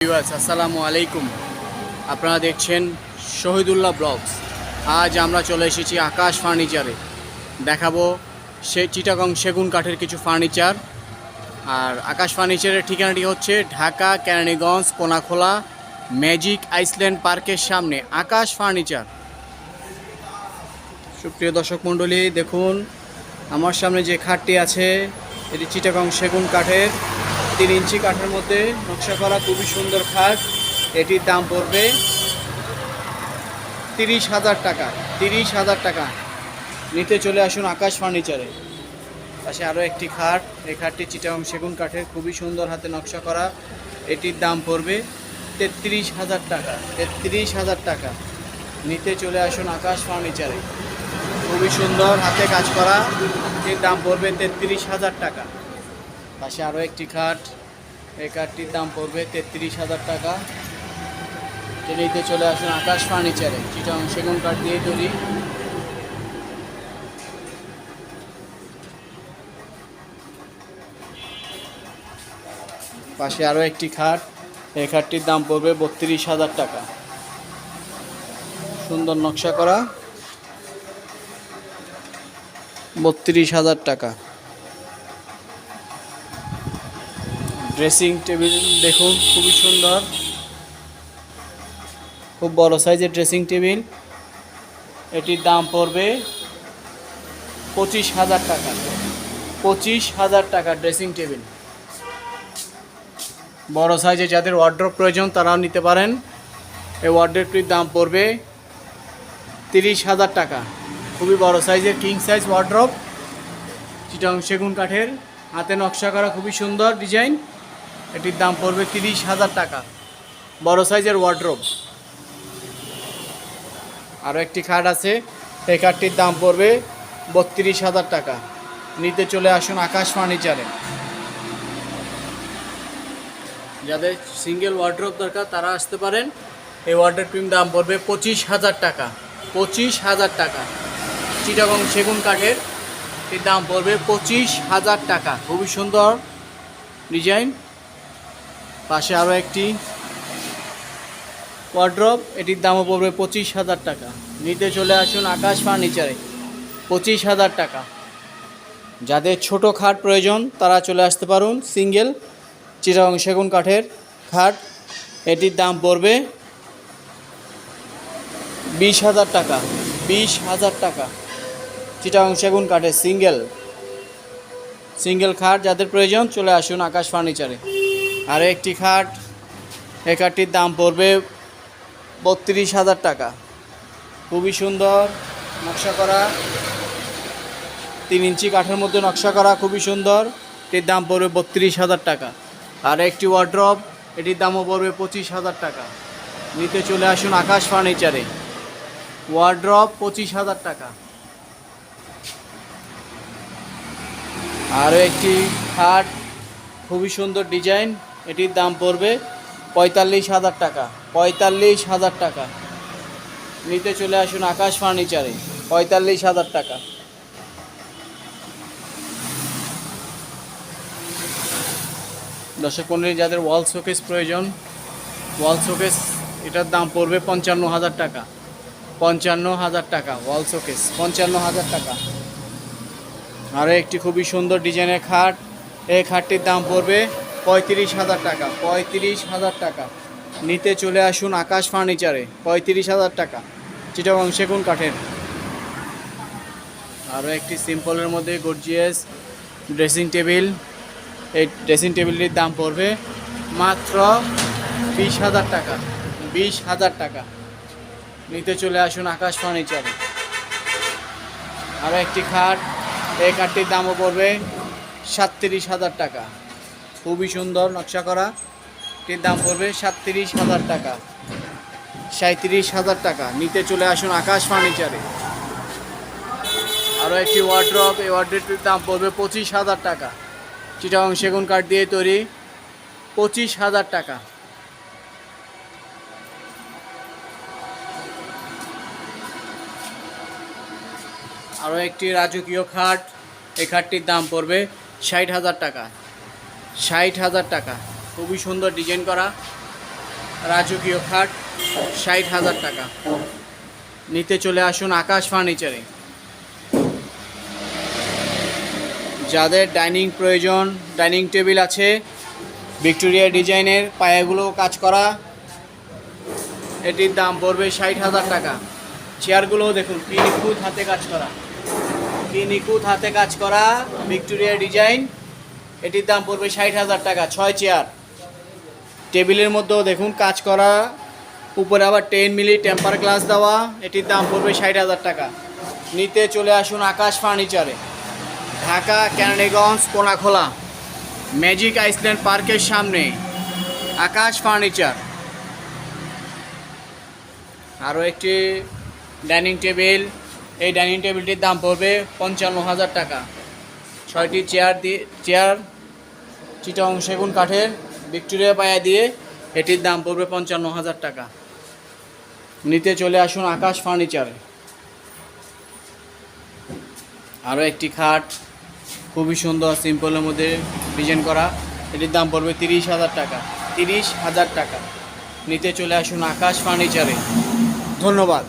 আসসালামু আলাইকুম। আপনারা দেখছেন শহীদুল্লাহ ব্লগস। আজ আমরা চলে এসেছি আকাশ ফার্নিচারে। দেখাবো সে চিটাগং সেগুন কাঠের কিছু ফার্নিচার। আর আকাশ ফার্নিচারের ঠিকানাটি হচ্ছে ঢাকা, কেরানীগঞ্জ, কোনাখোলা, ম্যাজিক আইসল্যান্ড পার্কের সামনে আকাশ ফার্নিচার। সুপ্রিয় দর্শক মণ্ডলী, দেখুন, আমার সামনে যে খাটটি আছে, এটি চিটাগং সেগুন কাঠের। তিন ইঞ্চি কাঠের মধ্যে নকশা করা খুবই সুন্দর খাট। এটির দাম পড়বে তিরিশ হাজার টাকা, তিরিশ হাজার টাকা। নিতে চলে আসুন আকাশ ফার্নিচারে। পাশে আরও একটি খাট, এই খাটটি চিটাগং সেগুন কাঠের খুবই সুন্দর হাতে নকশা করা। এটির দাম পড়বে তেত্রিশ হাজার টাকা, তেত্রিশ হাজার টাকা। নিতে চলে আসুন আকাশ ফার্নিচারে। খুবই সুন্দর হাতে কাজ করা এর দাম পড়বে তেত্রিশ হাজার টাকা। পাশে আরও একটি খাট। এই কাঠটির দাম পড়বে তেত্রিশ হাজার টাকা। তো নিতে চলে আসুন আকাশ ফার্নিচারে। চিটং সেগুন কাঠ দিয়ে তৈরি। পাশে আরও একটি খাট। এই খাটটির দাম পড়বে বত্রিশ হাজার টাকা। সুন্দর নকশা করা। বত্রিশ হাজার টাকা। ড্রেসিং টেবিল দেখুন, খুবই সুন্দর। খুব বড় সাইজের ড্রেসিং টেবিল এটির দাম পড়বে পঁচিশ হাজার টাকা। পঁচিশ হাজার টাকা ড্রেসিং টেবিল বড় সাইজে যাদের ওয়ার্ড্রপ প্রয়োজন, তারাও নিতে পারেন। এই ওয়ার্ড্রপটির দাম পড়বে তিরিশ হাজার টাকা। খুবই বড় সাইজের কিং সাইজ ওয়ার্ড্রপ চিটং সেগুন কাঠের। হাতে নকশা করা খুবই সুন্দর ডিজাইন এটির দাম পড়বে তিরিশ হাজার টাকা। বড় সাইজের ওয়ার্ড্রোব আরও একটি খাট আছে। এই খাটটির দাম পড়বে বত্রিশ হাজার টাকা। নিতে চলে আসুন আকাশ ফার্নিচারে। যাদের সিঙ্গেল ওয়ার্ড্রপ দরকার, তারা আসতে পারেন। এই ওয়ার্ড্রপটির দাম পড়বে পঁচিশ হাজার টাকা। পঁচিশ হাজার টাকা। চিটাগং সেগুন কাঠের এর দাম পড়বে পঁচিশ হাজার টাকা। খুবই সুন্দর ডিজাইন। পাশে আরও একটি ওয়ার্ড্রপ এটির দামও পড়বে পঁচিশ হাজার টাকা। নিতে চলে আসুন আকাশ ফার্নিচারে পঁচিশ হাজার টাকা। যাদের ছোট খাট প্রয়োজন, তারা চলে আসতে পারুন সিঙ্গেল চিটাগং সেগুন কাঠের খাট। এটির দাম পড়বে বিশ হাজার টাকা। বিশ হাজার টাকা। চিটাং সেগুন কাঠের সিঙ্গেল সিঙ্গেল খাট যাদের প্রয়োজন, চলে আসুন আকাশ ফার্নিচারে আর একটি খাট। এই খাটটির দাম পড়বে বত্রিশ হাজার টাকা। খুবই সুন্দর নকশা করা। তিন ইঞ্চি কাঠের মধ্যে নকশা করা, খুবই সুন্দর। এটির দাম পড়বে বত্রিশ হাজার টাকা। আর একটি ওয়ার্ড্রপ এটির দামও পড়বে পঁচিশ হাজার টাকা। নিতে চলে আসুন আকাশ ফার্নিচারে ওয়ার্ড্রপ পঁচিশ হাজার টাকা। আরও একটি খাট, খুবই সুন্দর ডিজাইন এটির দাম পড়বে পঁয়তাল্লিশ হাজার টাকা। পঁয়তাল্লিশ হাজার টাকা। নিতে চলে আসুন আকাশ ফার্নিচারে। পঁয়তাল্লিশ হাজার টাকা। দর্শক মন্ডলী, যাদের ওয়াল শোকেস প্রয়োজন ওয়াল শোকেস এটার দাম পড়বে পঞ্চান্ন হাজার টাকা। পঞ্চান্ন হাজার টাকা ওয়াল শোকেস পঞ্চান্ন হাজার টাকা। আরও একটি খুবই সুন্দর ডিজাইনের খাট। এই খাটটির দাম পড়বে পঁয়ত্রিশ হাজার টাকা, পঁয়ত্রিশ হাজার টাকা। নিতে চলে আসুন আকাশ ফার্নিচারে পঁয়ত্রিশ হাজার টাকা। চিটাগং সেগুন কাঠের। আরও একটি সিম্পলের মধ্যে গর্জিয়াস ড্রেসিং টেবিল এই ড্রেসিং টেবিলটির দাম পড়বে মাত্র বিশ হাজার টাকা, বিশ হাজার টাকা। নিতে চলে আসুন আকাশ ফার্নিচারে আরও একটি খাট, এই কাঠটির দামও পড়বে সাতত্রিশ হাজার টাকা। খুবই সুন্দর নকশা করা। এটির দাম পড়বে সাতত্রিশ হাজার টাকা। সাঁত্রিশ হাজার টাকা। নিতে চলে আসুন আকাশ ফার্নিচারে। আরও একটি ওয়ার্ড্রপ এই ওয়ার্ড্রপটির দাম পড়বে পঁচিশ হাজার টাকা। চিটাগং সেগুন কাঠ দিয়ে তৈরি পঁচিশ হাজার টাকা। আরও একটি রাজকীয় খাট। এই খাটটির দাম পড়বে ষাট হাজার টাকা। ষাট হাজার টাকা। খুবই সুন্দর ডিজাইন করা। রাজকীয় খাট, ষাট হাজার টাকা। নিতে চলে আসুন আকাশ ফার্নিচারে যাদের ডাইনিং প্রয়োজন ডাইনিং টেবিল আছে ভিক্টোরিয়া ডিজাইনের পায়াগুলো কাজ করা। এটির দাম পড়বে ষাট হাজার টাকা। চেয়ারগুলোও দেখুন, কি নিখুঁত হাতে কাজ করা। কি নিখুঁত হাতে কাজ করা ভিক্টোরিয়া ডিজাইন এটির দাম পড়বে ষাট হাজার টাকা, ছয় চেয়ার। টেবিলের মধ্যেও দেখুন কাজ করা, উপরে আবার টেন মিলি টেম্পার গ্লাস দেওয়া, এটির দাম পড়বে ষাট হাজার টাকা। নিতে চলে আসুন আকাশ ফার্নিচারে। ঢাকা ক্যানাডিগঞ্জ কোনাখোলা। ম্যাজিক আইসল্যান্ড পার্কের সামনে, আকাশ ফার্নিচার। আরও একটি ডাইনিং টেবিল, এই ডাইনিং টেবিলটির দাম পড়বে পঞ্চান্ন হাজার টাকা। ছয়টি চেয়ার দিয়ে চেয়ার, চিটং সেগুন কাঠের, ভিক্টোরিয়া পায়া দিয়ে এটির দাম পড়বে পঞ্চান্ন হাজার টাকা। নিতে চলে আসুন আকাশ ফার্নিচারে। আরও একটি খাট, খুবই সুন্দর, সিম্পলের মধ্যে ডিজাইন করা। এটির দাম পড়বে তিরিশ হাজার টাকা তিরিশ হাজার টাকা। নিতে চলে আসুন আকাশ ফার্নিচারে। ধন্যবাদ।